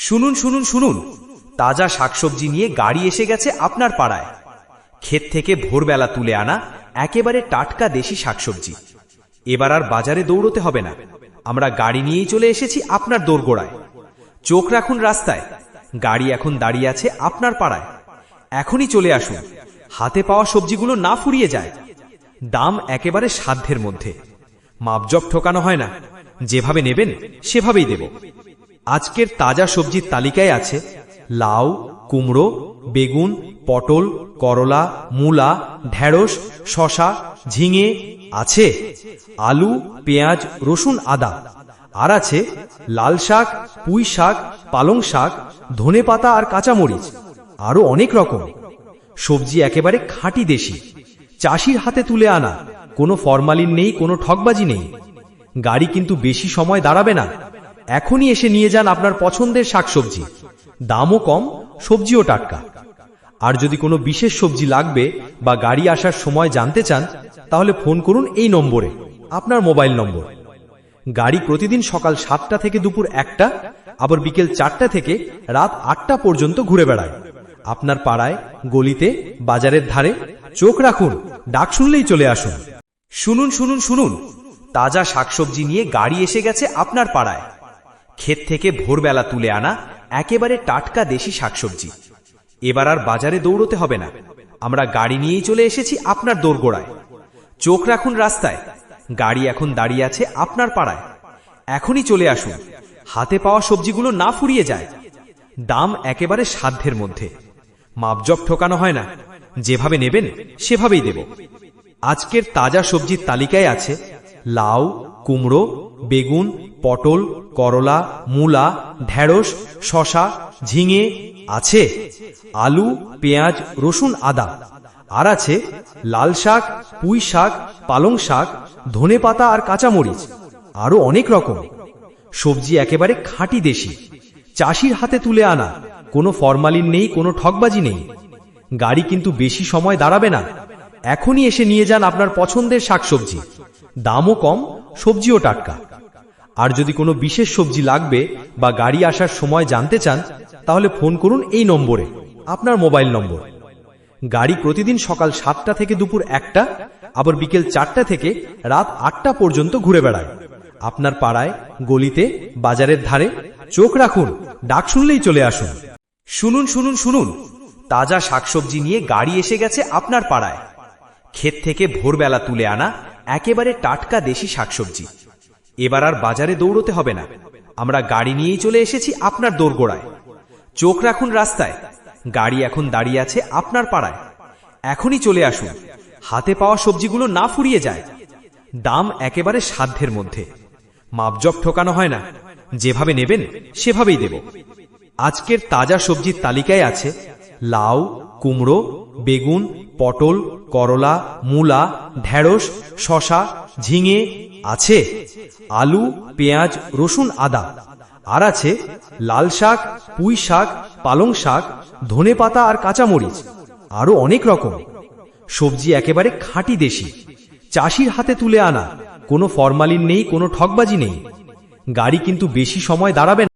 শুনুন শুনুন শুনুন। তাজা শাকসবজি নিয়ে গাড়ি এসে গেছে আপনার পাড়ায়। ক্ষেত থেকে ভোরবেলা তুলে আনা একেবারে টাটকা দেশি শাকসবজি। এবার আর বাজারে দৌড়তে হবে না। আমরা গাড়ি নিয়েই চলে এসেছি আপনার দোরগোড়ায়। চোখ রাখুন রাস্তায়। গাড়ি এখন দাঁড়িয়ে আছে আপনার পাড়ায়। এখনই চলে আসুন। হাতে পাওয়া সবজিগুলো না ফুরিয়ে যায়। দাম একেবারে সাধ্যের মধ্যে। মাপজপ ঠোকানো হয় না। যেভাবে নেবেন, সেভাবেই দেব। আজকের তাজা সবজির তালিকায় আছে লাউ, কুমড়ো, বেগুন, পটল, করলা, মূলা, ঢেঁড়স শশা ঝিঙে, আছে আলু, পেঁয়াজ, রসুন, আদা। আর আছে লাল শাক, পুঁই শাক, পালং শাক, ধনে পাতা আর কাঁচামরিচ। আরও অনেক রকম। সবজি একেবারে খাঁটি দেশি। চাষির হাতে তুলে আনা। কোনো ফরমালিন নেই, কোনো ঠকবাজি নেই। গাড়ি কিন্তু বেশি সময় দাঁড়াবে না। এখনই এসে নিয়ে যান আপনার পছন্দের শাকসবজি। দামও কম, সবজিও টাটকা। আর যদি কোনো বিশেষ সবজি লাগবে বা গাড়ি আসার সময় জানতে চান, তাহলে ফোন করুন এই নম্বরে, আপনার মোবাইল নম্বর। গাড়ি প্রতিদিন সকাল সাতটা থেকে দুপুর একটা, আবার বিকেল চারটা থেকে রাত আটটা পর্যন্ত ঘুরে বেড়ায়। আপনার পাড়ায়, গলিতে, বাজারের ধারে, চোখ রাখুন, ডাক শুনলেই চলে আসুন। শুনুন শুনুন শুনুন, তাজা শাকসবজি নিয়ে গাড়ি এসে গেছে আপনার পাড়ায়। ক্ষেত থেকে ভোরবেলা তুলে আনা একেবারে টাটকা দেশি শাকসবজি। এবার আর বাজারে দৌড়তে হবে না। আমরা গাড়ি নিয়েই চলে এসেছি আপনার দোরগোড়ায়। চোখ রাখুন রাস্তায়। গাড়ি এখন দাঁড়িয়ে আছে আপনার পাড়ায়। এখনই চলে আসুন। হাতে পাওয়া সবজিগুলো না ফুরিয়ে যায়। দাম একেবারে সাধ্যের মধ্যে। মাপজপ ঠোকানো হয় না। যেভাবে নেবেন, সেভাবেই দেব। আজকের তাজা সবজির তালিকায় আছে লাউ, কুমড়ো, বেগুন, পটল, করলা, মূলা, ঢেঁড়স শশা ঝিঙে আছে। আলু, পেঁয়াজ, রসুন, আদা। আর আছে লাল শাক, পুঁই শাক, পালং শাক, ধনে পাতা আর কাঁচামরিচ। আরও অনেক রকম। সবজি একেবারে খাঁটি দেশি। চাষির হাতে তুলে আনা। কোনো ফরমালিন নেই, কোনো ঠকবাজি নেই। গাড়ি কিন্তু বেশি সময় দাঁড়াবে না। এখনই এসে নিয়ে যান আপনার পছন্দের শাকসবজি। দামও কম, সবজিও টাটকা। আর যদি কোনো বিশেষ সবজি লাগবে বা গাড়ি আসার সময় জানতে চান, তাহলে ফোন করুন এই নম্বরে, আপনার মোবাইল নম্বর। গাড়ি প্রতিদিন সকাল সাতটা থেকে দুপুর একটা, আবার বিকেল চারটা থেকে রাত আটটা পর্যন্ত ঘুরে বেড়ায়। আপনার পাড়ায়, গলিতে, বাজারের ধারে চোখ রাখুন, ডাক শুনলেই চলে আসুন। শুনুন শুনুন শুনুন, তাজা শাকসবজি নিয়ে গাড়ি এসে গেছে আপনার পাড়ায়। ক্ষেত থেকে ভোরবেলা তুলে আনা একেবারে টাটকা দেশি শাকসবজি। এবার আর বাজারে দৌড়তে হবে না। আমরা গাড়ি নিয়েই চলে এসেছি আপনার দোরগোড়ায়। চোখ রাখুন রাস্তায়। গাড়ি এখন দাঁড়িয়ে আছে আপনার পাড়ায়। এখনই চলে আসুন। হাতে পাওয়া সবজিগুলো না ফুরিয়ে যায়। দাম একেবারে সাধ্যের মধ্যে। মাপজপ ঠোকানো হয় না। যেভাবে নেবেন, সেভাবেই দেব। আজকের তাজা সবজির তালিকায় আছে লাউ, কুমড়ো বেগুন, পটল, করলা, মূলা, ঢেঁড়স শশা ঝিঙে আছে। আলু, পেঁয়াজ, রসুন, আদা। আর আছে লাল শাক, পুঁই শাক, পালং শাক, ধনে পাতা আর কাঁচামরিচ। আরও অনেক রকম। সবজি একেবারে খাঁটি দেশি। চাষির হাতে তুলে আনা। কোনো ফরমালিন নেই, কোনো ঠকবাজি নেই। গাড়ি কিন্তু বেশি সময় দাঁড়াবে